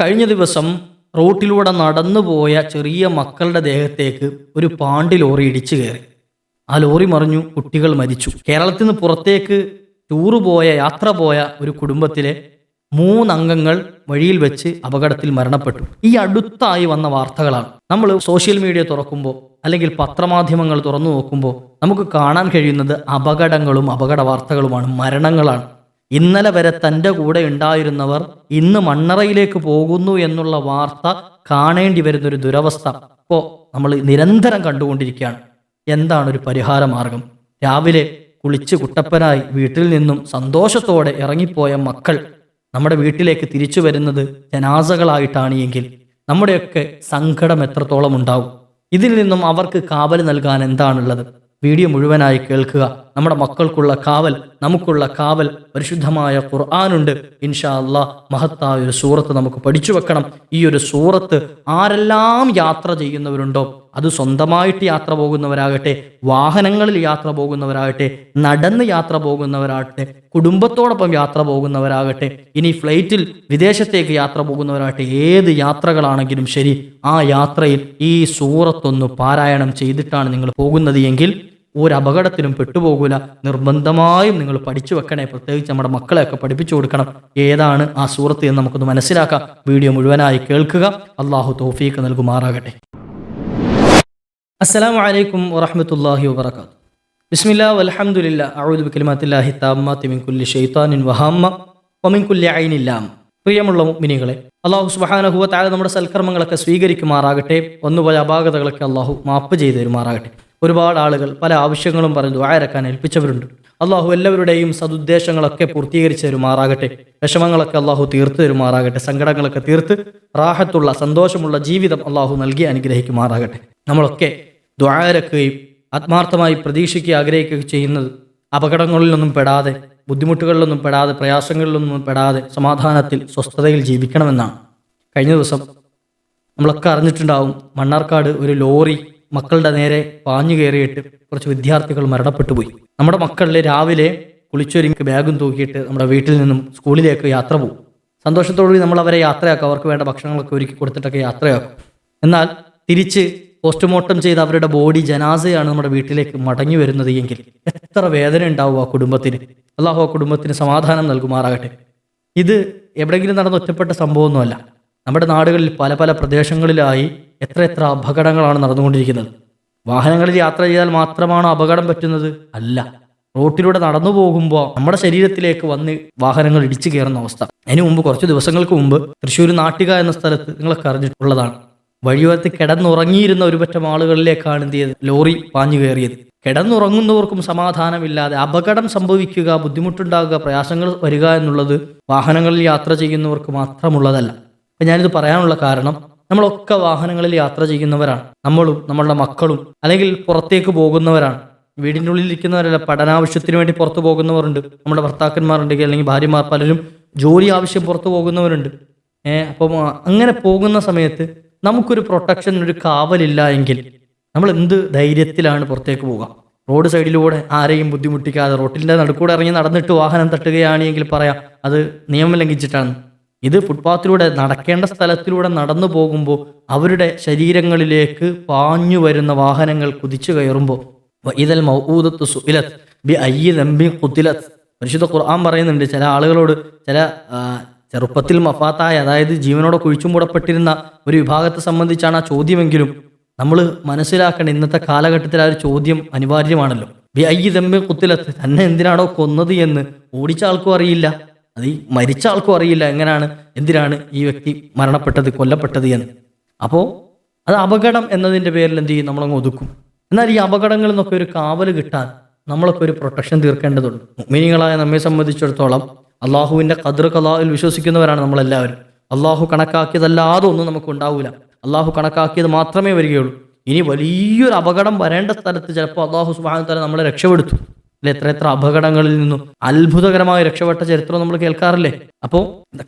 കഴിഞ്ഞ ദിവസം റോട്ടിലൂടെ നടന്നു പോയ ചെറിയ മക്കളുടെ ദേഹത്തേക്ക് ഒരു പാണ്ടി ലോറി ഇടിച്ചു കയറി. ആ ലോറി മറിഞ്ഞു കുട്ടികൾ മരിച്ചു. കേരളത്തിൽ നിന്ന് പുറത്തേക്ക് ടൂറ് പോയ യാത്ര പോയ ഒരു കുടുംബത്തിലെ മൂന്നംഗങ്ങൾ വഴിയിൽ വെച്ച് അപകടത്തിൽ മരണപ്പെട്ടു. ഈ അടുത്തായി വന്ന വാർത്തകളാണ്. നമ്മൾ സോഷ്യൽ മീഡിയ തുറക്കുമ്പോൾ അല്ലെങ്കിൽ പത്രമാധ്യമങ്ങൾ തുറന്നു നോക്കുമ്പോൾ നമുക്ക് കാണാൻ കഴിയുന്നത് അപകടങ്ങളും അപകട വാർത്തകളുമാണ് മരണങ്ങളാണ്. ഇന്നലെ വരെ തന്റെ കൂടെ ഉണ്ടായിരുന്നവർ ഇന്ന് മണ്ണറയിലേക്ക് പോകുന്നു എന്നുള്ള വാർത്ത കാണേണ്ടി വരുന്നൊരു ദുരവസ്ഥ ഇപ്പോൾ നമ്മൾ നിരന്തരം കണ്ടുകൊണ്ടിരിക്കുകയാണ്. എന്താണ് ഒരു പരിഹാര മാർഗം രാവിലെ കുളിച്ച് കുട്ടപ്പനായി വീട്ടിൽ നിന്നും സന്തോഷത്തോടെ ഇറങ്ങിപ്പോയ മക്കൾ നമ്മുടെ വീട്ടിലേക്ക് തിരിച്ചു വരുന്നത് ജനാസകളായിട്ടാണ് എങ്കിൽ നമ്മുടെയൊക്കെ സങ്കടം എത്രത്തോളം ഉണ്ടാവും? ഇതിൽ നിന്നും അവർക്ക് കാവൽ നൽകാൻ എന്താണുള്ളത്? വീഡിയോ മുഴുവനായി കേൾക്കുക. നമ്മുടെ മക്കൾക്കുള്ള കാവൽ നമുക്കുള്ള കാവൽ പരിശുദ്ധമായ ഖുർആാനുണ്ട്. ഇൻഷാ അള്ളാഹ് മഹത്തായ ഒരു സൂറത്ത് നമുക്ക് പഠിച്ചു വെക്കണം. ഈ ഒരു സൂറത്ത് ആരെല്ലാം യാത്ര ചെയ്യുന്നവരുണ്ടോ അത് സ്വന്തമായിട്ട് യാത്ര പോകുന്നവരാകട്ടെ വാഹനങ്ങളിൽ യാത്ര പോകുന്നവരാകട്ടെ നടന്ന് യാത്ര പോകുന്നവരാകട്ടെ കുടുംബത്തോടൊപ്പം യാത്ര പോകുന്നവരാകട്ടെ ഇനി ഫ്ലൈറ്റിൽ വിദേശത്തേക്ക് യാത്ര പോകുന്നവരാകട്ടെ ഏത് യാത്രകളാണെങ്കിലും ശരി ആ യാത്രയിൽ ഈ സൂറത്തൊന്ന് പാരായണം ചെയ്തിട്ടാണ് നിങ്ങൾ പോകുന്നത് എങ്കിൽ ഒരു അപകടത്തിലും പെട്ടുപോകൂല. നിർബന്ധമായും നിങ്ങൾ പഠിച്ചു വെക്കണേ. പ്രത്യേകിച്ച് നമ്മുടെ മക്കളെയൊക്കെ പഠിപ്പിച്ചു കൊടുക്കണം. ഏതാണ് ആ സൂറത്ത് എന്ന് നമുക്കൊന്ന് മനസ്സിലാക്കാം. വീഡിയോ മുഴുവനായി കേൾക്കുക. അള്ളാഹു തോഫീക്ക് നൽകുമാറാകട്ടെ. അസ്സലാമു വലൈക്കും വറഹമത്തല്ലാഹി വാത്തു ബിസ്മില്ലാ വൽഹംദുലില്ലാ അഊദു ബികലിമാത്തില്ലാഹി താമ്മാത്തി മിൻ കുല്ലി ശൈത്താനിൻ വഹമ്മ വമിൻ കുല്ലി ഐനിൻ ലാം. പ്രിയമുള്ള മുഅ്മിനീകളെ അല്ലാഹു സുബ്ഹാനഹു താഴെ നമ്മുടെ സൽക്കർമ്മങ്ങളൊക്കെ സ്വീകരിക്കുമാറാകട്ടെ. ഒന്നുപോലെ അപാകതകളൊക്കെ അള്ളാഹു മാപ്പ് ചെയ്തു തരുമാറാകട്ടെ. ഒരുപാട് ആളുകൾ പല ആവശ്യങ്ങളും പറഞ്ഞ് ദ്വായരക്കാൻ ഏൽപ്പിച്ചവരുണ്ട്. അള്ളാഹു എല്ലാവരുടെയും സതുദ്ദേശങ്ങളൊക്കെ പൂർത്തീകരിച്ച് തരുമാറാകട്ടെ. വിഷമങ്ങളൊക്കെ അള്ളാഹു തീർത്തു തരുമാറാകട്ടെ. സങ്കടങ്ങളൊക്കെ തീർത്ത് റാഹത്തുള്ള സന്തോഷമുള്ള ജീവിതം അള്ളാഹു നൽകി അനുഗ്രഹിക്കുമാറാകട്ടെ. നമ്മളൊക്കെ ദ്വാരക്കുകയും ആത്മാർത്ഥമായി പ്രതീക്ഷിക്കുക ആഗ്രഹിക്കുകയും ചെയ്യുന്നത് അപകടങ്ങളിലൊന്നും പെടാതെ ബുദ്ധിമുട്ടുകളിലൊന്നും പെടാതെ പ്രയാസങ്ങളിലൊന്നും പെടാതെ സമാധാനത്തിൽ സ്വസ്ഥതയിൽ ജീവിക്കണമെന്നാണ്. കഴിഞ്ഞ ദിവസം നമ്മളൊക്കെ അറിഞ്ഞിട്ടുണ്ടാവും മണ്ണാർക്കാട് ഒരു ലോറി മക്കളുടെ നേരെ പാഞ്ഞു കയറിയിട്ട് കുറച്ച് വിദ്യാർത്ഥികൾ മരണപ്പെട്ടു പോയി. നമ്മുടെ മക്കളിൽ രാവിലെ കുളിച്ചൊരുങ്ങി ബാഗും തൂക്കിയിട്ട് നമ്മുടെ വീട്ടിൽ നിന്നും സ്കൂളിലേക്ക് യാത്ര പോകും. സന്തോഷത്തോടുകൂടി നമ്മൾ അവരെ യാത്രയാക്കും. അവർക്ക് വേണ്ട ഭക്ഷണങ്ങളൊക്കെ ഒരുക്കി കൊടുത്തിട്ടൊക്കെ യാത്രയാക്കും. എന്നാൽ തിരിച്ച് പോസ്റ്റ്മോർട്ടം ചെയ്ത് അവരുടെ ബോഡി ജനാസയാണ് നമ്മുടെ വീട്ടിലേക്ക് മടങ്ങി വരുന്നത് എങ്കിൽ എത്ര വേദന ഉണ്ടാവും ആ കുടുംബത്തിന്. അള്ളാഹു ആ കുടുംബത്തിന് സമാധാനം നൽകുമാറാകട്ടെ. ഇത് എവിടെയെങ്കിലും നടന്ന ഒറ്റപ്പെട്ട സംഭവമൊന്നുമല്ല. നമ്മുടെ നാടുകളിൽ പല പല പ്രദേശങ്ങളിലായി എത്ര എത്ര അപകടങ്ങളാണ് നടന്നുകൊണ്ടിരിക്കുന്നത്? വാഹനങ്ങളിൽ യാത്ര ചെയ്താൽ മാത്രമാണ് അപകടം പറ്റുന്നത്? അല്ല. റോട്ടിലൂടെ നടന്നു പോകുമ്പോൾ നമ്മുടെ ശരീരത്തിലേക്ക് വന്ന് വാഹനങ്ങൾ ഇടിച്ചു കയറുന്ന അവസ്ഥ. അതിനു മുമ്പ് കുറച്ച് ദിവസങ്ങൾക്ക് മുമ്പ് തൃശ്ശൂർ നാട്ടിക എന്ന സ്ഥലത്ത് നിങ്ങളൊക്കെ അറിഞ്ഞിട്ടുള്ളതാണ്. വഴിയോരത്ത് കിടന്നുറങ്ങിയിരുന്ന ഒരുപറ്റം ആളുകളിലേക്കാണ് എന്ത് ചെയ്തത്? ലോറി പാഞ്ഞു കയറിയത്. കിടന്നുറങ്ങുന്നവർക്കും സമാധാനമില്ലാതെ അപകടം സംഭവിക്കുക ബുദ്ധിമുട്ടുണ്ടാകുക പ്രയാസങ്ങൾ വരിക എന്നുള്ളത് വാഹനങ്ങളിൽ യാത്ര ചെയ്യുന്നവർക്ക് മാത്രമുള്ളതല്ല. അപ്പം ഞാനിത് പറയാനുള്ള കാരണം നമ്മളൊക്കെ വാഹനങ്ങളിൽ യാത്ര ചെയ്യുന്നവരാണ്. നമ്മളും നമ്മളുടെ മക്കളും അല്ലെങ്കിൽ പുറത്തേക്ക് പോകുന്നവരാണ്. വീടിന്റെ ഉള്ളിൽ ഇരിക്കുന്നവരല്ല പഠനാവശ്യത്തിന് വേണ്ടി പുറത്തു പോകുന്നവരുണ്ട്. നമ്മുടെ ഭർത്താക്കന്മാരുണ്ടെങ്കിൽ അല്ലെങ്കിൽ ഭാര്യമാർ പലരും ജോലി ആവശ്യം പുറത്തു പോകുന്നവരുണ്ട്. ഏഹ് അപ്പം അങ്ങനെ പോകുന്ന സമയത്ത് നമുക്കൊരു പ്രൊട്ടക്ഷൻ ഒരു കാവലില്ല എങ്കിൽ നമ്മൾ എന്ത് ധൈര്യത്തിലാണ് പുറത്തേക്ക് പോവുക? റോഡ് സൈഡിലൂടെ ആരെയും ബുദ്ധിമുട്ടിക്കാതെ റോട്ടിന്റെ നടുക്കൂടെ ഇറങ്ങി നടന്നിട്ട് വാഹനം തട്ടുകയാണെങ്കിൽ പറയാം അത് നിയമം ലംഘിച്ചിട്ടാണ് ഇത് ഫുട്പാത്തിലൂടെ നടക്കേണ്ട സ്ഥലത്തിലൂടെ നടന്നു പോകുമ്പോൾ അവരുടെ ശരീരങ്ങളിലേക്ക് പാഞ്ഞു വരുന്ന വാഹനങ്ങൾ കുതിച്ചു കയറുമ്പോൾ ഇതൽ മൗദത്ത് സുഇലത്ത് ബി അയ്യ നമ്പി കുത്തിലത്ത് പരിശുദ്ധ ഖുർആൻ പറയുന്നുണ്ട് ചില ആളുകളോട് ചില ചെറുപ്പത്തിൽ മഫാത്തായ അതായത് ജീവനോടെ കുഴിച്ചുമൂടപ്പെട്ടിരുന്ന ഒരു വിഭാഗത്തെ സംബന്ധിച്ചാണ് ആ ചോദ്യമെങ്കിലും നമ്മൾ മനസ്സിലാക്കേണ്ട ഇന്നത്തെ കാലഘട്ടത്തിൽ ആ ഒരു ചോദ്യം അനിവാര്യമാണല്ലോ. ബി അയ്യ തമ്പി കുത്തിലത്ത് തന്നെ എന്തിനാണോ കൊന്നത് എന്ന് ഓടിച്ച ആൾക്കും അറിയില്ല. അത് ഈ മരിച്ച ആൾക്കും അറിയില്ല എങ്ങനെയാണ് എന്തിനാണ് ഈ വ്യക്തി മരണപ്പെട്ടത് കൊല്ലപ്പെട്ടത് എന്ന്. അപ്പോൾ അത് അപകടം എന്നതിന്റെ പേരിൽ എന്ത് ചെയ്യും? നമ്മളങ്ങ് ഒതുക്കും. എന്നാൽ ഈ അപകടങ്ങളിൽ നിന്നൊക്കെ ഒരു കാവൽ കിട്ടാൻ നമ്മളൊക്കെ ഒരു പ്രൊട്ടക്ഷൻ തീർക്കേണ്ടതുണ്ട്. മീനികളായ നമ്മെ സംബന്ധിച്ചിടത്തോളം അള്ളാഹുവിന്റെ കതിർ കലാവിൽ വിശ്വസിക്കുന്നവരാണ് നമ്മളെല്ലാവരും. അള്ളാഹു കണക്കാക്കിയതല്ലാതെ ഒന്നും നമുക്ക് ഉണ്ടാവില്ല അള്ളാഹു കണക്കാക്കിയത് മാത്രമേ വരികയുള്ളൂ. ഇനി വലിയൊരു അപകടം വരേണ്ട സ്ഥലത്ത് ചിലപ്പോൾ അള്ളാഹു സുബാന തല നമ്മളെ രക്ഷപ്പെടുത്തും. എത്ര എത്ര അപകടങ്ങളിൽ നിന്നും അത്ഭുതകരമായി രക്ഷപ്പെട്ട ചരിത്രം നമ്മൾ കേൾക്കാറില്ലേ? അപ്പോൾ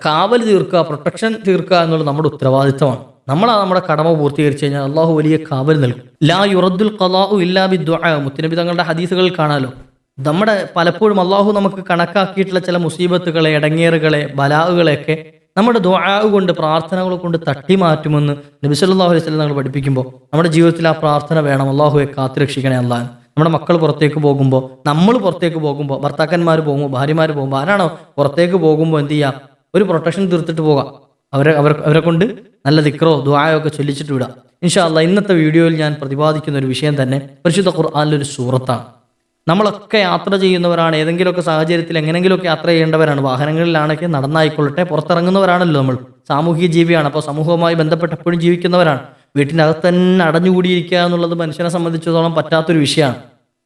കാവൽ തീർക്കുക പ്രൊട്ടക്ഷൻ തീർക്കുക എന്നുള്ളത് നമ്മുടെ ഉത്തരവാദിത്തമാണ്. നമ്മൾ നമ്മുടെ കടമ പൂർത്തീകരിച്ചു കഴിഞ്ഞാൽ അള്ളാഹു വലിയ കാവൽ നൽകും. ലാ യുറദ്ദുൽ കലാഹു ഇല്ലാ ബി മുത്തനബി തങ്ങളുടെ ഹദീസുകൾ കാണാലോ? നമ്മുടെ പലപ്പോഴും അള്ളാഹു നമുക്ക് കണക്കാക്കിയിട്ടുള്ള ചില മുസീബത്തുകളെ ഇടങ്ങേറുകളെ ബലാഹുകളെയൊക്കെ നമ്മുടെ ദുആ കൊണ്ട് പ്രാർത്ഥനകൾ കൊണ്ട് തട്ടി മാറ്റുമെന്ന് സല്ലല്ലാഹു അലൈഹി വസല്ലം നമ്മൾ പഠിപ്പിക്കുമ്പോൾ നമ്മുടെ ജീവിതത്തിൽ ആ പ്രാർത്ഥന വേണം. അള്ളാഹുവെ കാത്തുരക്ഷിക്കണേ അള്ളാൻ നമ്മുടെ മക്കൾ പുറത്തേക്ക് പോകുമ്പോൾ നമ്മൾ പുറത്തേക്ക് പോകുമ്പോൾ ഭർത്താക്കന്മാർ പോകുമ്പോൾ ഭാര്യമാർ പോകുമ്പോൾ ആരാണോ പുറത്തേക്ക് പോകുമ്പോൾ എന്ത് ചെയ്യുക ഒരു പ്രൊട്ടക്ഷൻ തീർത്തിട്ട് പോകാം. അവരെ അവർ അവരെ കൊണ്ട് നല്ല ദിക്രോ ദ്വായോ ഒക്കെ ചൊല്ലിച്ചിട്ട് വിടാം. ഇൻഷാല്ല ഇന്നത്തെ വീഡിയോയിൽ ഞാൻ പ്രതിപാദിക്കുന്ന ഒരു വിഷയം തന്നെ പരിശുദ്ധ ഖുർആാനിലൊരു സൂറത്താണ്. നമ്മളൊക്കെ യാത്ര ചെയ്യുന്നവരാണ് ഏതെങ്കിലുമൊക്കെ സാഹചര്യത്തിൽ എങ്ങനെങ്കിലുമൊക്കെ യാത്ര ചെയ്യേണ്ടവരാണ് വാഹനങ്ങളിലാണെങ്കിൽ നടന്നായിക്കൊള്ളട്ടെ പുറത്തിറങ്ങുന്നവരാണല്ലോ നമ്മൾ. സാമൂഹിക ജീവിയാണ് അപ്പോൾ സമൂഹവുമായി ബന്ധപ്പെട്ട് എപ്പോഴും ജീവിക്കുന്നവരാണ്. വീട്ടിന്റെ അകത്ത് തന്നെ അടഞ്ഞുകൂടിയിരിക്കുക എന്നുള്ളത് മനുഷ്യനെ സംബന്ധിച്ചിടത്തോളം പറ്റാത്തൊരു വിഷയമാണ്.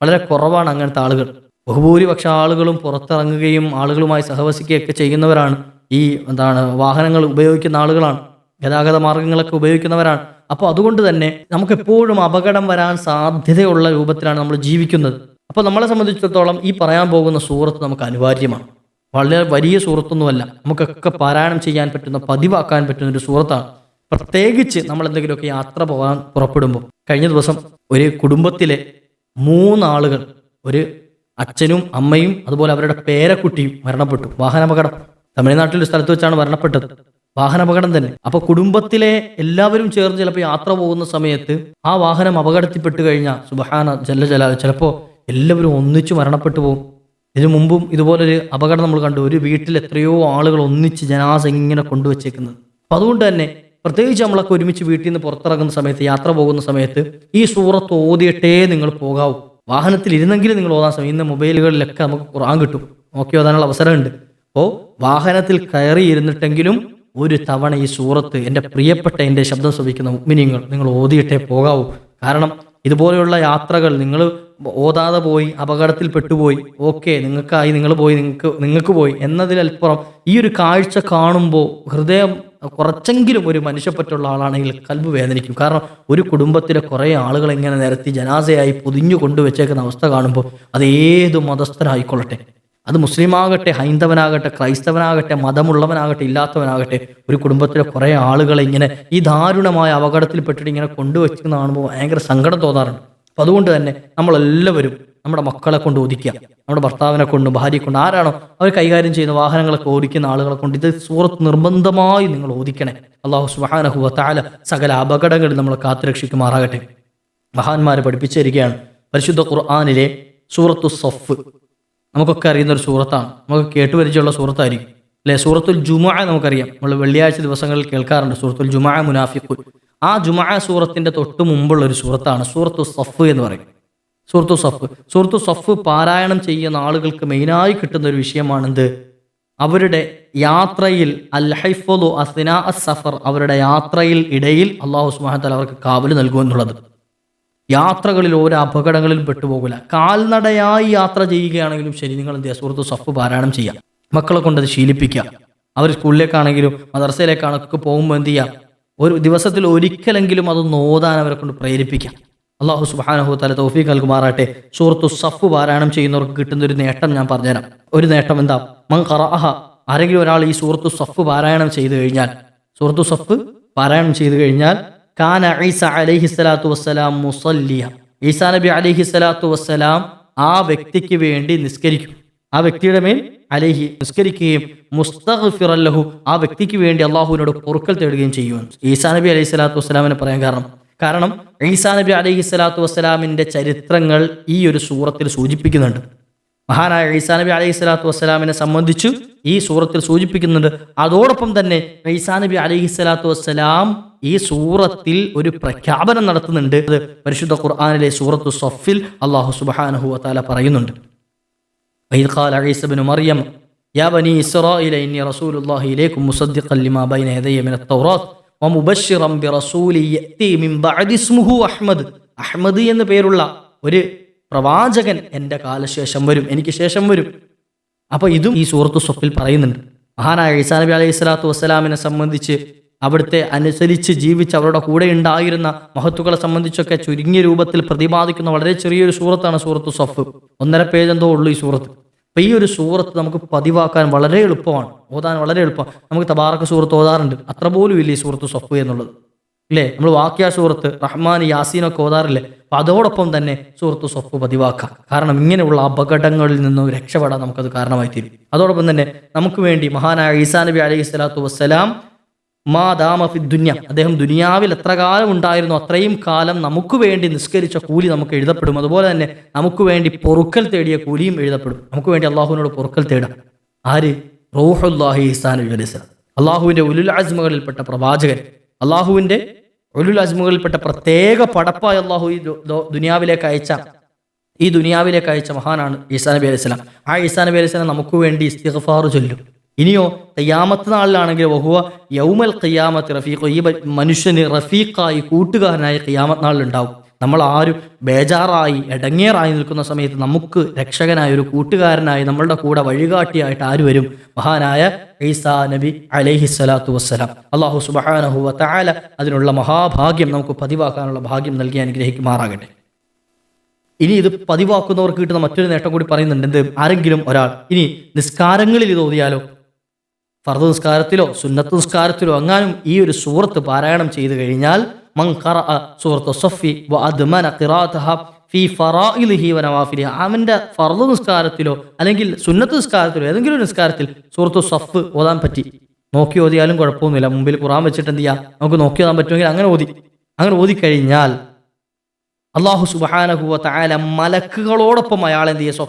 വളരെ കുറവാണ് അങ്ങനത്തെ ആളുകൾ. ബഹുഭൂരിപക്ഷ ആളുകളും പുറത്തിറങ്ങുകയും ആളുകളുമായി സഹവസിക്കുകയൊക്കെ ചെയ്യുന്നവരാണ് ഈ എന്താണ് വാഹനങ്ങൾ ഉപയോഗിക്കുന്ന ആളുകളാണ്. ഗതാഗത മാർഗങ്ങളൊക്കെ ഉപയോഗിക്കുന്നവരാണ്. അപ്പോൾ അതുകൊണ്ട് തന്നെ നമുക്ക് എപ്പോഴും അപകടം വരാൻ സാധ്യതയുള്ള രൂപത്തിലാണ് നമ്മൾ ജീവിക്കുന്നത്. അപ്പോൾ നമ്മളെ സംബന്ധിച്ചിടത്തോളം ഈ പറയാൻ പോകുന്ന സൂറത്ത് നമുക്ക് അനിവാര്യമാണ്. വളരെ വലിയ സൂറത്തൊന്നുമല്ല നമുക്കൊക്കെ പാരായണം ചെയ്യാൻ പറ്റുന്ന പതിവാക്കാൻ പറ്റുന്ന ഒരു സൂറത്താണ് പ്രത്യേകിച്ച് നമ്മൾ എന്തെങ്കിലുമൊക്കെ യാത്ര പോകാൻ പുറപ്പെടുമ്പോൾ കഴിഞ്ഞ ദിവസം ഒരു കുടുംബത്തിലെ മൂന്നാളുകൾ ഒരു അച്ഛനും അമ്മയും അതുപോലെ അവരുടെ പേരക്കുട്ടിയും മരണപ്പെട്ടു. വാഹനാപകടം. തമിഴ്നാട്ടിൽ ഒരു സ്ഥലത്ത് വെച്ചാണ് മരണപ്പെട്ടത്. വാഹനാപകടം തന്നെ. അപ്പൊ കുടുംബത്തിലെ എല്ലാവരും ചേർന്ന് ചിലപ്പോൾ യാത്ര പോകുന്ന സമയത്ത് ആ വാഹനം അപകടത്തിൽപ്പെട്ട് കഴിഞ്ഞാൽ സുബഹാന ജല്ല ജല ചിലപ്പോൾ എല്ലാവരും ഒന്നിച്ചു മരണപ്പെട്ടു പോകും. ഇതിനു മുമ്പും ഇതുപോലൊരു അപകടം നമ്മൾ കണ്ടു. ഒരു വീട്ടിൽ എത്രയോ ആളുകൾ ഒന്നിച്ച് ജനാസ ഇങ്ങനെ കൊണ്ടുവച്ചേക്കുന്നത്. അപ്പൊ അതുകൊണ്ട് തന്നെ പ്രത്യേകിച്ച് നമ്മളൊക്കെ ഒരുമിച്ച് വീട്ടിൽ നിന്ന് പുറത്തിറങ്ങുന്ന സമയത്ത് യാത്ര പോകുന്ന സമയത്ത് ഈ സൂറത്ത് ഓതിയിട്ടേ നിങ്ങൾ പോകാവൂ. വാഹനത്തിൽ ഇരുന്നെങ്കിലും നിങ്ങൾ ഓതാൻ സമയം. ഇന്ന് മൊബൈലുകളിലൊക്കെ നമുക്ക് ഖുർആൻ കിട്ടും. നോക്കി ഓതാനുള്ള അവസരമുണ്ട്. അപ്പോൾ വാഹനത്തിൽ കയറി ഇരുന്നിട്ടെങ്കിലും ഒരു തവണ ഈ സൂറത്ത് എന്റെ പ്രിയപ്പെട്ട എന്റെ ശബ്ദം ശ്രവിക്കുന്ന മിനിങ്ങൾ നിങ്ങൾ ഓതിയിട്ടേ പോകാവൂ. കാരണം ഇതുപോലെയുള്ള യാത്രകൾ നിങ്ങൾ ഓതാതെ പോയി അപകടത്തിൽ പെട്ടുപോയി ഓക്കെ നിങ്ങൾക്കായി നിങ്ങൾ പോയി നിങ്ങൾക്ക് നിങ്ങൾക്ക് പോയി എന്നതിലപ്പുറം ഈ ഒരു കാഴ്ച കാണുമ്പോൾ ഹൃദയം കുറച്ചെങ്കിലും ഒരു മനുഷ്യപ്പറ്റുള്ള ആളാണെങ്കിൽ കൽബ് വേദനിക്കും. കാരണം ഒരു കുടുംബത്തിലെ കുറേ ആളുകൾ ഇങ്ങനെ നിരത്തി ജനാസയായി പൊതിഞ്ഞു കൊണ്ടുവച്ചേക്കുന്ന അവസ്ഥ കാണുമ്പോൾ അത് ഏത് മതസ്ഥരായിക്കൊള്ളട്ടെ? അത് മുസ്ലിമാകട്ടെ ഹൈന്ദവനാകട്ടെ ക്രൈസ്തവനാകട്ടെ മതമുള്ളവനാകട്ടെ ഇല്ലാത്തവനാകട്ടെ ഒരു കുടുംബത്തിലെ കുറേ ആളുകളെ ഇങ്ങനെ ഈ ദാരുണമായ അപകടത്തിൽപ്പെട്ടിട്ട് ഇങ്ങനെ കൊണ്ടുവയ്ക്കുന്ന കാണുമ്പോൾ ഭയങ്കര സങ്കടം തോന്നാറുണ്ട്. അപ്പം അതുകൊണ്ട് തന്നെ നമ്മളെല്ലാവരും നമ്മുടെ മക്കളെ കൊണ്ട് ഒതുക്കുക നമ്മുടെ ഭർത്താവിനെ കൊണ്ട് ഭാര്യയെ കൊണ്ട് ആരാണോ അവർ കൈകാര്യം ചെയ്യുന്ന വാഹനങ്ങളൊക്കെ ഓടിക്കുന്ന ആളുകളെ കൊണ്ട് ഇത് സൂറത്ത് നിർബന്ധമായി നിങ്ങൾ ഓദിക്കണേ അള്ളാഹു സുഹാനഹു താല സകല അപകടങ്ങളിൽ നമ്മൾ കാത്തുരക്ഷിക്കുമാറാകട്ടെ. മഹാന്മാരെ പഠിപ്പിച്ചിരിക്കുകയാണ് പരിശുദ്ധ ഖുർആാനിലെ സൂറത്തു സഫ് നമുക്കൊക്കെ അറിയുന്ന ഒരു സൂറത്താണ്. നമുക്ക് കേട്ടുപരിചയമുള്ള സൂറത്തായിരിക്കും. അല്ലേ? സൂറത്തുൽ ജുമാ നമുക്കറിയാം. നമ്മൾ വെള്ളിയാഴ്ച ദിവസങ്ങളിൽ കേൾക്കാറുണ്ട് സൂറത്തുൽ ജുമാ മുനാഫിഖുൽ ആ ജുമാ സൂറത്തിന്റെ തൊട്ട് മുമ്പുള്ള ഒരു സൂറത്താണ് സൂറത്തു സഫ് എന്ന് പറയും സൂറത്തു സഫ്. സൂറത്തു സഫ് പാരായണം ചെയ്യുന്ന ആളുകൾക്ക് മെയിനായി കിട്ടുന്ന ഒരു വിഷയമാണെന്ത്? അവരുടെ യാത്രയിൽ അൽ ഹൈഫുദു അസ് സഫർ അവരുടെ യാത്രയിൽ ഇടയിൽ അള്ളാഹു സുബ്ഹാനഹു അവർക്ക് കാവൽ നൽകുമെന്നുള്ളത് യാത്രകളിൽ ഓരോ അപകടങ്ങളിലും പെട്ടുപോകില്ല കാൽനടയായി യാത്ര ചെയ്യുകയാണെങ്കിലും ശരി നിങ്ങൾ എന്ത് ചെയ്യുക സുഹൃത്ത് സഫ് പാരായണം ചെയ്യാം. മക്കളെ കൊണ്ട് അത് ശീലിപ്പിക്കുക. അവർ സ്കൂളിലേക്കാണെങ്കിലും മദർസയിലേക്കാണൊക്കെ പോകുമ്പോൾ എന്ത് ചെയ്യുക ഒരു ദിവസത്തിൽ ഒരിക്കലെങ്കിലും അത് നോതാൻ അവരെ കൊണ്ട് പ്രേരിപ്പിക്കാം. അള്ളാഹു സുബാനഹു തല തൗഫീഖ് നൽകുമാറാട്ടെ സുഹൃത്തു സഫ് പാരായണം ചെയ്യുന്നവർക്ക് കിട്ടുന്ന ഒരു നേട്ടം ഞാൻ പറഞ്ഞുതരാം. ഒരു നേട്ടം എന്താ? മൻ ഖറഅഹ ആരെങ്കിലും ഒരാൾ ഈ സുഹൃത്തു സഫ് പാരായണം ചെയ്തു കഴിഞ്ഞാൽ സുഹൃത്തു സഫ് പാരായണം ചെയ്തു കഴിഞ്ഞാൽ കാന ഈസ അലഹി സ്വലാത്തു വസ്സലാം മുസല്ലിയ. ഈസാ നബി അലഹി സ്വലാത്തു വസ്സലാം ആ വ്യക്തിക്ക് വേണ്ടി നിസ്കരിക്കും. ആ വ്യക്തിയുടെ മേൽ അലഹി നിസ്കരിക്കുകയും മുസ്തഗ്ഫിറല്ലഹു ആ വ്യക്തിക്ക് വേണ്ടി അള്ളാഹുവിനോട് പൊറുക്കൽ തേടുകയും ചെയ്യുമെന്ന് ഈസാ നബി അലൈഹി സ്വലാത്തു വസ്സലാമിനെ പറയാൻ കാരണം കാരണം ഈസാ നബി അലൈഹി സ്വലാത്തു വസ്സലാമിന്റെ ചരിത്രങ്ങൾ ഈ ഒരു സൂറത്തിൽ സൂചിപ്പിക്കുന്നുണ്ട്. മഹാനായ ഈസാ നബി അലൈഹി സ്വലാത്തു വസ്സലാമിനെ സംബന്ധിച്ചു ഈ സൂറത്തിൽ സൂചിപ്പിക്കുന്നുണ്ട് അതോടൊപ്പം തന്നെ ഈസാ നബി അലൈഹി സ്വലാത്തു വസ്സലാം ഈ സൂറത്തിൽ ഒരു പ്രഖ്യാപനം നടത്തുന്നുണ്ട് അത് പരിശുദ്ധ ഖുർആാനിലെ സൂറത്തു സഫിൽ അള്ളാഹു സുബാനഹു വതാല പറയുന്നുണ്ട് وإذ قال عيسى بن مريم يا بني إسرائيل إني رسول الله إليكم مصدقا لما بين يدي من التوراة ومبشرا برسول يأتي من بعد اسمه أحمد അഹമ്മദ് എന്ന പേരുള്ള ഒരു പ്രവാചകൻ എന്റെ കാലശേഷം വരും എനിക്ക് ശേഷം വരും. അപ്പോൾ ഇതും ഈ സൂറത്തു സ്വപ്പിൽ പറയുന്നുണ്ട്. മഹാനായ ഈസാ നബി അലൈഹി സ്വലാത്തു വസ്സലാമിനെ സംബന്ധിച്ച് അവിടുത്തെ അനുസരിച്ച് ജീവിച്ച് അവരുടെ കൂടെ ഉണ്ടായിരുന്ന മഹത്തുക്കളെ സംബന്ധിച്ചൊക്കെ ചുരുങ്ങിയ രൂപത്തിൽ പ്രതിപാദിക്കുന്ന വളരെ ചെറിയൊരു സൂറത്താണ് സൂറത്തു സഫ് ഒന്നര പേജ് എന്തോ ഉള്ളൂ ഈ സൂറത്ത്. അപ്പൊ ഈ ഒരു സൂറത്ത് നമുക്ക് പതിവാക്കാൻ വളരെ എളുപ്പമാണ്. ഓതാൻ വളരെ എളുപ്പമാണ്. നമുക്ക് തബാറക്ക് സൂറത്ത് ഓതാറുണ്ട്. അത്ര പോലും ഇല്ല ഈ സൂറത്ത് സഫ് എന്നുള്ളത്. ഇല്ലേ? നമ്മൾ വാക്യാ സൂറത്ത് റഹ്മാൻ യാസീനൊക്കെ ഓതാറില്ലേ? അപ്പം അതോടൊപ്പം തന്നെ സുഹൃത്തു സ്വപ്പ് പതിവാക്കാം. കാരണം ഇങ്ങനെയുള്ള അപകടങ്ങളിൽ നിന്നും രക്ഷപ്പെടാൻ നമുക്കത് കാരണമായി തീരും അതോടൊപ്പം തന്നെ നമുക്ക് വേണ്ടി മഹാനായ ഈസാ നബി അലൈഹി സ്വലാത്തു വസ്സലാം മാ ദാമഫി ദുന്യ. അദ്ദേഹം ദുനിയാവിൽ എത്ര കാലം ഉണ്ടായിരുന്നു അത്രയും കാലം നമുക്ക് വേണ്ടി നിസ്കരിച്ച കൂലി നമുക്ക് എഴുതപ്പെടും. അതുപോലെ തന്നെ നമുക്ക് വേണ്ടി പൊറുക്കൽ തേടിയ കൂലിയും എഴുതപ്പെടും. നമുക്ക് വേണ്ടി അള്ളാഹുവിനോട് പൊറുക്കൽ തേടാം. ആര്? റൂഹുല്ലാഹി ഇസാൻ അലൈഹി സ്വലാം. അള്ളാഹുവിന്റെ ഉലുൽ അസ്മുകളിൽപ്പെട്ട പ്രവാചകൻ. അള്ളാഹുവിന്റെ ഉലുൽ അജ്മുകളിൽപ്പെട്ട പ്രത്യേക പടപ്പായ അള്ളാഹു ഈ ദുനിയാവിലേക്ക് അയച്ച ഈ ദുനിയാവിലേക്ക് അയച്ച മഹാനാണ് ഈസാ നബി അലൈഹി സ്വലാം. ആ ഈസാ നബി അലൈഹി സ്വലാം നമുക്ക് വേണ്ടി ഇസ്തിഗ്ഫാർ ചൊല്ലും. ഇനിയോ തയ്യാമത്ത് നാളിലാണെങ്കിൽ വഹുവ യൗമൽ ഖിയാമത്ത് റഫീഖ് ഈ മനുഷ്യന് റഫീഖായി കൂട്ടുകാരനായി ഖിയാമത്ത് നാളിൽ ഉണ്ടാവും. നമ്മൾ ആരും ബേജാറായി എടങ്ങേറായി നിൽക്കുന്ന സമയത്ത് നമുക്ക് രക്ഷകനായ ഒരു കൂട്ടുകാരനായി നമ്മളുടെ കൂടെ വഴികാട്ടിയായിട്ട് ആര് വരും? മഹാനായ ഈസാ നബി അലൈഹി സ്വലാത്തു വസ്സലാം. അള്ളാഹു സുബഹാനഹു വതആല അതിനുള്ള മഹാഭാഗ്യം നമുക്ക് പതിവാക്കാനുള്ള ഭാഗ്യം നൽകി അനുഗ്രഹിക്കുമാറാകട്ടെ. ഇനി ഇത് പതിവാക്കുന്നവർക്ക് കിട്ടുന്ന മറ്റൊരു നേട്ടം കൂടി പറയുന്നുണ്ട്. എന്ത്? ആരെങ്കിലും ഒരാൾ ഇനി നിസ്കാരങ്ങളിൽ ഇത് ഓതിയാലോ? ഫർദ് നിസ്കാരത്തിലോ സുന്നത്ത് നിസ്കാരത്തിലോ അങ്ങാനും ഈ ഒരു സൂറത്ത് പാരായണം ചെയ്തു കഴിഞ്ഞാൽ മൻ സൂറത്ത് സഫി വ അദ്മന ഖിറാഅതഹ ഫീ ഫറാഇലിഹി വ നവാഫിലിഹി. അവന്റെ ഫർദ് നിസ്കാരത്തിലോ അല്ലെങ്കിൽ സുന്നത്ത് നിസ്കാരത്തിലോ ഏതെങ്കിലും നിസ്കാരത്തിൽ സൂറത്ത് സഫ് ഓതാൻ പറ്റി. നോക്കി ഓതിയാലും കുഴപ്പമൊന്നുമില്ല. മുമ്പിൽ ഖുറാൻ വെച്ചിട്ട് എന്ത് ചെയ്യാം നമുക്ക് നോക്കി ഓതാൻ പറ്റുമെങ്കിൽ അങ്ങനെ ഓതി. അങ്ങനെ ഓതി കഴിഞ്ഞാൽ അള്ളാഹു സുബാനഹുവ തആല മലക്കുകളോടൊപ്പം അയാൾ എന്ത് ചെയ്യും?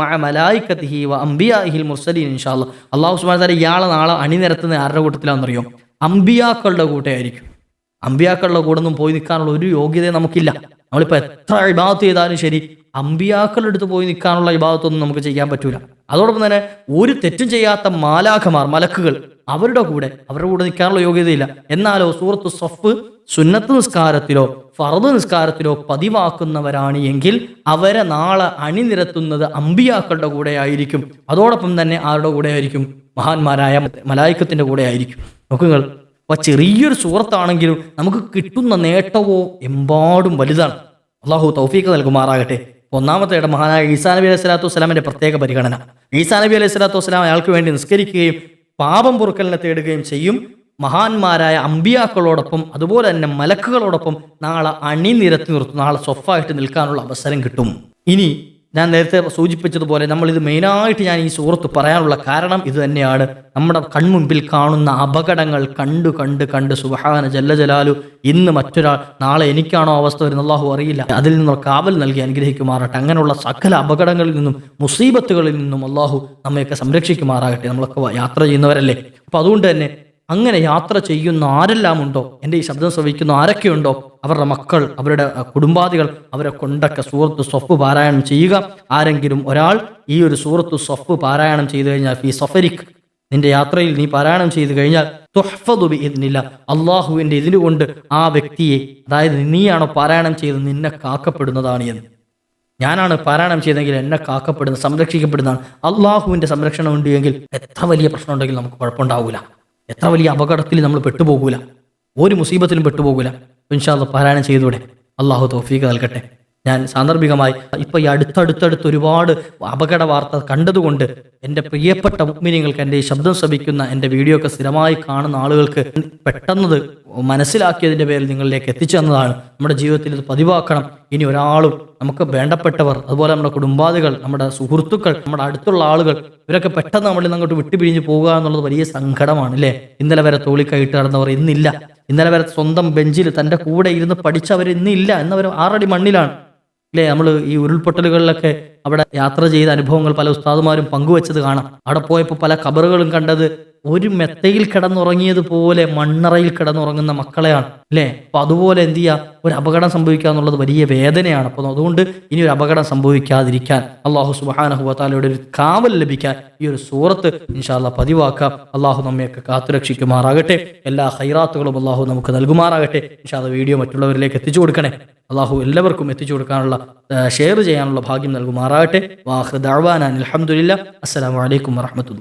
മഅ മലായികതിഹി വ അംബിയാഹിൽ മുർസലീൻ ഇൻഷാല്ലാ അള്ളാഹു സുബാൻ ഇയാളെ നാളെ അണിനിരത്തുന്ന ആരുടെ കൂട്ടത്തിലാണെന്നറിയോ? അംബിയാക്കളുടെ കൂട്ടയായിരിക്കും. അംബിയാക്കളുടെ കൂടെ ഒന്നും പോയി നിൽക്കാനുള്ള ഒരു യോഗ്യത നമുക്കില്ല. നമ്മളിപ്പോൾ എത്ര ഇബാദത്ത് ചെയ്താലും ശരി അമ്പിയാക്കളുടെ അടുത്ത് പോയി നിൽക്കാനുള്ള ഇബാദത്തൊന്നും നമുക്ക് ചെയ്യാൻ പറ്റൂല. അതോടൊപ്പം തന്നെ ഒരു തെറ്റും ചെയ്യാത്ത മാലാഖമാർ മലക്കുകൾ അവരുടെ കൂടെ അവരുടെ കൂടെ നിൽക്കാനുള്ള യോഗ്യതയില്ല. എന്നാലോ സൂറത്ത് സഫ് സുന്നത്ത് നിസ്കാരത്തിലോ ഫറദ് നിസ്കാരത്തിലോ പതിവാക്കുന്നവരാണ് എങ്കിൽ അവരെ നാളെ അണിനിരത്തുന്നത് അമ്പിയാക്കളുടെ കൂടെ ആയിരിക്കും. അതോടൊപ്പം തന്നെ ആരുടെ കൂടെ ആയിരിക്കും? മഹാന്മാരായ മലായിക്കത്തിന്റെ കൂടെ ആയിരിക്കും. നോക്കുങ്ങൾ അപ്പൊ ചെറിയൊരു സൂറത്താണെങ്കിലും നമുക്ക് കിട്ടുന്ന നേട്ടവോ എമ്പാടും വലുതാണ്. അള്ളാഹു തൗഫീഖ് നൽകുമാറാകട്ടെ. ഒന്നാമത്തെ ഇട മഹാനായ ഈസാ നബി അലൈഹി സ്വലാത്തു വസ്സലാമിന്റെ പ്രത്യേക പരിഗണന. ഈസാ നബി അലൈഹി സ്വലാത്തു വസ്സലാം അയാൾക്ക് വേണ്ടി നിസ്കരിക്കുകയും പാപം പൊറുക്കലിനെ തേടുകയും ചെയ്യും. മഹാന്മാരായ അമ്പിയാക്കളോടൊപ്പം അതുപോലെ തന്നെ മലക്കുകളോടൊപ്പം നാളെ അണിനിരത്തി നിർത്തും. നാളെ സ്വഫായിട്ട് നിൽക്കാനുള്ള അവസരം കിട്ടും. ഇനി ഞാൻ നേരത്തെ സൂചിപ്പിച്ചതുപോലെ നമ്മൾ ഇത് മെയിനായിട്ട് ഞാൻ ഈ സുഹൃത്ത് പറയാനുള്ള കാരണം ഇത് തന്നെയാണ്. നമ്മുടെ കൺമുമ്പിൽ കാണുന്ന അപകടങ്ങൾ കണ്ടു കണ്ട് കണ്ട് സുബഹാന ജല്ല ജലാലു. ഇന്ന് മറ്റൊരാൾ നാളെ എനിക്കാണോ അവസ്ഥ വരുന്ന അള്ളാഹു അറിയില്ല. അതിൽ നിന്നുള്ള കാവൽ നൽകി അനുഗ്രഹിക്കുമാറാട്ടെ അങ്ങനെയുള്ള സകല അപകടങ്ങളിൽ നിന്നും മുസീബത്തുകളിൽ നിന്നും അള്ളാഹു നമ്മയൊക്കെ സംരക്ഷിക്കുമാറാകട്ടെ. നമ്മളൊക്കെ യാത്ര ചെയ്യുന്നവരല്ലേ? അപ്പൊ അതുകൊണ്ട് തന്നെ അങ്ങനെ യാത്ര ചെയ്യുന്ന ആരെല്ലാം ഉണ്ടോ എന്റെ ഈ ശബ്ദം ശ്രവിക്കുന്ന ആരൊക്കെയുണ്ടോ? അവരുടെ മക്കൾ അവരുടെ കുടുംബാദികൾ അവരെ കൊണ്ടൊക്കെ സൂറത്ത് സ്വഫ് പാരായണം ചെയ്യുക. ആരെങ്കിലും ഒരാൾ ഈ ഒരു സൂറത്ത് സ്വഫ് പാരായണം ചെയ്തു കഴിഞ്ഞാൽ ഫി സഫരിക് നിന്റെ യാത്രയിൽ നീ പാരായണം ചെയ്തു കഴിഞ്ഞാൽ തുഹ്ഫദു ഇതിനില്ല അള്ളാഹുവിന്റെ ഇതിനുകൊണ്ട് ആ വ്യക്തിയെ അതായത് നീയാണോ പാരായണം ചെയ്ത് നിന്നെ കാക്കപ്പെടുന്നതാണ് എന്ന്. ഞാനാണ് പാരായണം ചെയ്തെങ്കിൽ എന്നെ കാക്കപ്പെടുന്ന സംരക്ഷിക്കപ്പെടുന്നതാണ്. അള്ളാഹുവിന്റെ സംരക്ഷണം ഉണ്ട് എങ്കിൽ എത്ര വലിയ പ്രശ്നം ഉണ്ടെങ്കിൽ നമുക്ക് കുഴപ്പമുണ്ടാവൂല. എത്ര വലിയ അപകടത്തിൽ നമ്മൾ പെട്ടുപോകൂല. ഒരു മുസീബത്തിലും പെട്ടുപോകൂല. ഇൻഷാല്ല പാരായണം ചെയ്തൂടെ. അള്ളാഹു തോഫീക്ക് നൽകട്ടെ. ഞാൻ സാന്ദർഭികമായി ഇപ്പൊ ഈ അടുത്തടുത്തടുത്ത് ഒരുപാട് അപകട വാർത്ത കണ്ടതുകൊണ്ട് എന്റെ പ്രിയപ്പെട്ട മുഗ്മിനികൾക്ക് എന്റെ ഈ ശബ്ദം ശ്രമിക്കുന്ന എന്റെ വീഡിയോ ഒക്കെ സ്ഥിരമായി കാണുന്ന ആളുകൾക്ക് പെട്ടെന്നത് മനസ്സിലാക്കിയതിന്റെ പേരിൽ നിങ്ങളിലേക്ക് എത്തിച്ചു തന്നതാണ്. നമ്മുടെ ജീവിതത്തിൽ ഇത് പതിവാക്കണം. ഇനി ഒരാളും നമുക്ക് വേണ്ടപ്പെട്ടവർ അതുപോലെ നമ്മുടെ കുടുംബാദികൾ നമ്മുടെ സുഹൃത്തുക്കൾ നമ്മുടെ അടുത്തുള്ള ആളുകൾ ഇവരൊക്കെ പെട്ടെന്ന് നമ്മളിൽ നിന്ന് അങ്ങോട്ട് വിട്ടുപിരിഞ്ഞ് പോവുക എന്നുള്ളത് വലിയ സങ്കടമാണ് അല്ലേ? ഇന്നലെ വരെ തോളിക്കൈയിട്ട് നടന്നവർ ഇന്നില്ല. ഇന്നലെ വരെ സ്വന്തം ബെഞ്ചിൽ തന്റെ കൂടെ ഇരുന്ന് പഠിച്ചവർ ഇന്നില്ല എന്നവർ ആറടി മണ്ണിലാണ്. അല്ലേ? നമ്മൾ ഈ ഉരുൾപൊട്ടലുകളിലൊക്കെ അവിടെ യാത്ര ചെയ്ത അനുഭവങ്ങൾ പല ഉസ്താദുമാരും പങ്കുവെച്ചത് കാണാം. അവിടെ പോയപ്പോൾ പല കബറുകളും കണ്ടത് ഒരു മെത്തയിൽ കിടന്നുറങ്ങിയതുപോലെ മണ്ണറയിൽ കിടന്നുറങ്ങുന്ന മക്കളെയാണ് അല്ലേ? അപ്പൊ അതുപോലെ എന്ത് ചെയ്യുക ഒരു അപകടം സംഭവിക്കുക എന്നുള്ളത് വലിയ വേദനയാണ്. അപ്പോൾ അതുകൊണ്ട് ഇനി ഒരു അപകടം സംഭവിക്കാതിരിക്കാൻ അള്ളാഹു സുബാനഹുബത്താലയുടെ ഒരു കാവൽ ലഭിക്കാൻ ഈ ഒരു സൂറത്ത് ഇൻഷാല്ല പതിവാക്കാം. അള്ളാഹു നമ്മയൊക്കെ കാത്തുരക്ഷിക്കുമാറാകട്ടെ എല്ലാ ഹൈറാത്തുകളും അള്ളാഹു നമുക്ക് നൽകുമാറാകട്ടെ. ഇൻഷാല്ല വീഡിയോ മറ്റുള്ളവരിലേക്ക് എത്തിച്ചു കൊടുക്കണേ. അള്ളാഹു എല്ലാവർക്കും എത്തിച്ചു കൊടുക്കാനുള്ള ഷെയർ ചെയ്യാനുള്ള ഭാഗ്യം നൽകുമാറാകട്ടെ. വാഹ് ദഅ്വാനാൻ അൽഹംദുലില്ലാ അസ്സലാമു അലൈക്കും വറഹ്മത്തുള്ളാഹി